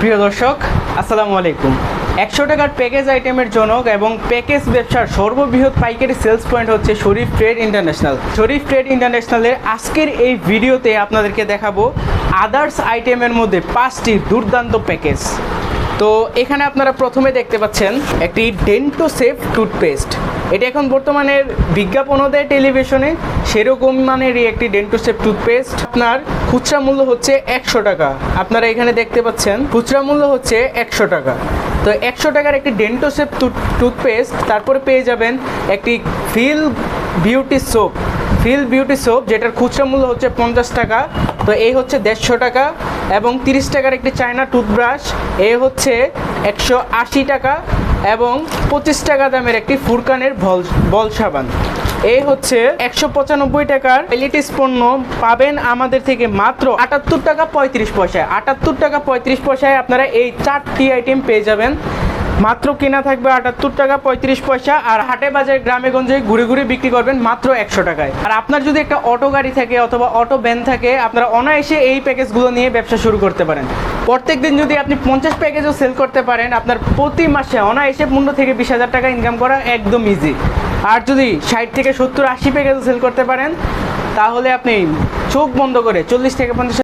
প্রিয় দর্শক, আসসালামু আলাইকুম। একশো টাকার প্যাকেজ আইটেমের জনক এবং প্যাকেজ ব্যবসার সর্ববৃহৎ পাইকারি সেলস পয়েন্ট হচ্ছে Sharif trade international Sharif trade ইন্টারন্যাশনালের আজকের এই ভিডিওতে আপনাদেরকে দেখাবো আদার্স আইটেমের মধ্যে পাঁচটি দুর্দান্ত প্যাকেজ তো এখানে আপনারা প্রথমে দেখতে পাচ্ছেন একটি ডেন্টো সেফ টুথপেস্ট এটা এখন বর্তমানে বিজ্ঞাপনও দেয় টেলিভিশনে সেরকম মানেরই একটি ডেন্টো সেফ টুথপেস্ট আপনার খুচরা মূল্য হচ্ছে একশো টাকা। আপনারা এখানে দেখতে পাচ্ছেন, খুচরা মূল্য হচ্ছে একশো টাকা। তো একশো টাকার একটি ডেন্টোসেপ টুথপেস্ট, তারপরে পেয়ে যাবেন একটি feel beauty soap. Feel beauty soap, যেটার খুচরা মূল্য হচ্ছে পঞ্চাশ টাকা। তো এই হচ্ছে দেড়শো টাকা এবং তিরিশ টাকার একটি চায়না টুথব্রাশ। এ হচ্ছে একশো আশি টাকা এবং পঁচিশ টাকা দামের একটি ফুরকানের বল বল সাবান। এই হচ্ছে একশো পঁচানব্বই টাকার এলিটিস পণ্য। পাবেন আমাদের থেকে মাত্র আটাত্তর টাকা পঁয়ত্রিশ পয়সায়। আটাত্তর টাকা পঁয়ত্রিশ পয়সায় আপনারা এই চারটি আইটেম পেয়ে যাবেন। মাত্র কেনা থাকবে আটাত্তর টাকা পঁয়ত্রিশ পয়সা, আর হাটে বাজারে গ্রামে গঞ্জে ঘুরে ঘুরে বিক্রি করবেন মাত্র একশো টাকায়। আর আপনার যদি একটা অটো গাড়ি থাকে অথবা অটো ভ্যান থাকে, আপনারা অনায়াসে এই প্যাকেজগুলো নিয়ে ব্যবসা শুরু করতে পারেন। প্রত্যেক দিন যদি আপনি পঞ্চাশ প্যাকেজও সেল করতে পারেন, আপনার প্রতি মাসে অনায়াসে পনেরো থেকে বিশ হাজার টাকা ইনকাম করা একদম ইজি আর যদি ষাট থেকে সত্তর, আশি প্যাকেজও সেল করতে পারেন, তাহলে আপনি চোখ বন্ধ করে চল্লিশ থেকে পঞ্চাশ